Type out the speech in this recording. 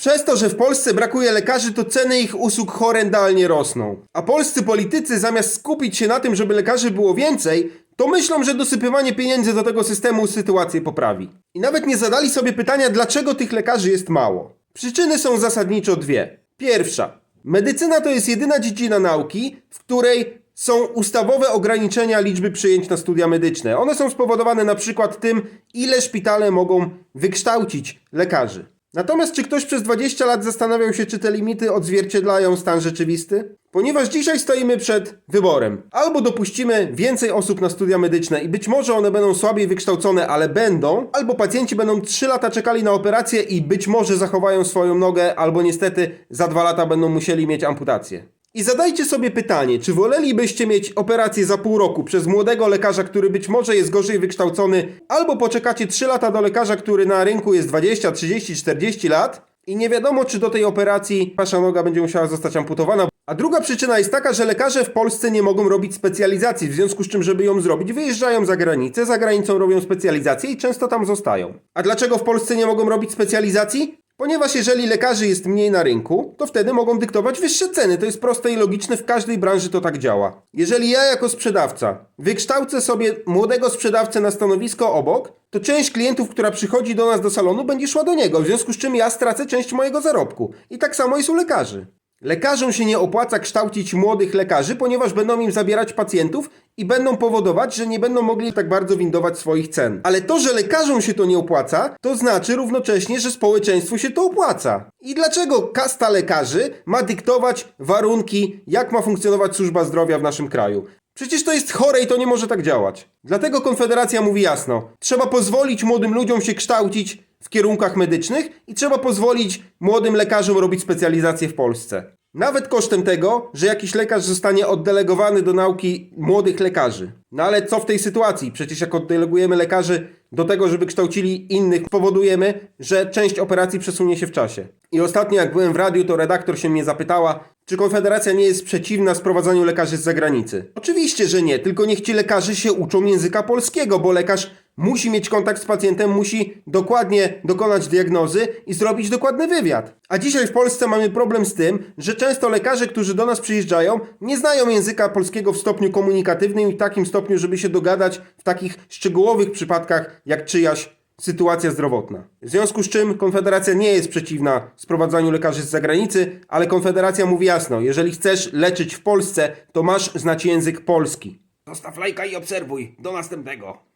Przez to, że w Polsce brakuje lekarzy, to ceny ich usług horrendalnie rosną. A polscy politycy zamiast skupić się na tym, żeby lekarzy było więcej, to myślą, że dosypywanie pieniędzy do tego systemu sytuację poprawi. I nawet nie zadali sobie pytania, dlaczego tych lekarzy jest mało. Przyczyny są zasadniczo dwie. Pierwsza. Medycyna to jest jedyna dziedzina nauki, w której są ustawowe ograniczenia liczby przyjęć na studia medyczne. One są spowodowane na przykład tym, ile szpitale mogą wykształcić lekarzy. Natomiast czy ktoś przez 20 lat zastanawiał się, czy te limity odzwierciedlają stan rzeczywisty? Ponieważ dzisiaj stoimy przed wyborem. Albo dopuścimy więcej osób na studia medyczne i być może one będą słabiej wykształcone, ale będą, albo pacjenci będą 3 lata czekali na operację i być może zachowają swoją nogę, albo niestety za 2 lata będą musieli mieć amputację. I zadajcie sobie pytanie, czy wolelibyście mieć operację za pół roku przez młodego lekarza, który być może jest gorzej wykształcony, albo poczekacie 3 lata do lekarza, który na rynku jest 20, 30, 40 lat i nie wiadomo, czy do tej operacji wasza noga będzie musiała zostać amputowana. A druga przyczyna jest taka, że lekarze w Polsce nie mogą robić specjalizacji, w związku z czym, żeby ją zrobić, wyjeżdżają za granicę, za granicą robią specjalizację i często tam zostają. A dlaczego w Polsce nie mogą robić specjalizacji? Ponieważ jeżeli lekarzy jest mniej na rynku, to wtedy mogą dyktować wyższe ceny. To jest proste i logiczne, w każdej branży to tak działa. Jeżeli ja jako sprzedawca wykształcę sobie młodego sprzedawcę na stanowisko obok, to część klientów, która przychodzi do nas do salonu, będzie szła do niego, w związku z czym ja stracę część mojego zarobku. I tak samo jest u lekarzy. Lekarzom się nie opłaca kształcić młodych lekarzy, ponieważ będą im zabierać pacjentów i będą powodować, że nie będą mogli tak bardzo windować swoich cen. Ale to, że lekarzom się to nie opłaca, to znaczy równocześnie, że społeczeństwu się to opłaca. I dlaczego kasta lekarzy ma dyktować warunki, jak ma funkcjonować służba zdrowia w naszym kraju? Przecież to jest chore i to nie może tak działać. Dlatego Konfederacja mówi jasno: trzeba pozwolić młodym ludziom się kształcić w kierunkach medycznych i trzeba pozwolić młodym lekarzom robić specjalizację w Polsce. Nawet kosztem tego, że jakiś lekarz zostanie oddelegowany do nauki młodych lekarzy. No ale co w tej sytuacji? Przecież jak oddelegujemy lekarzy do tego, żeby kształcili innych, powodujemy, że część operacji przesunie się w czasie. I ostatnio jak byłem w radiu, to redaktor się mnie zapytała, czy Konfederacja nie jest przeciwna sprowadzaniu lekarzy z zagranicy. Oczywiście, że nie, tylko niech ci lekarze się uczą języka polskiego, bo lekarz musi mieć kontakt z pacjentem, musi dokładnie dokonać diagnozy i zrobić dokładny wywiad. A dzisiaj w Polsce mamy problem z tym, że często lekarze, którzy do nas przyjeżdżają, nie znają języka polskiego w stopniu komunikatywnym i takim stopniu, żeby się dogadać w takich szczegółowych przypadkach jak czyjaś sytuacja zdrowotna. W związku z czym Konfederacja nie jest przeciwna sprowadzaniu lekarzy z zagranicy, ale Konfederacja mówi jasno, jeżeli chcesz leczyć w Polsce, to masz znać język polski. Zostaw lajka i obserwuj. Do następnego.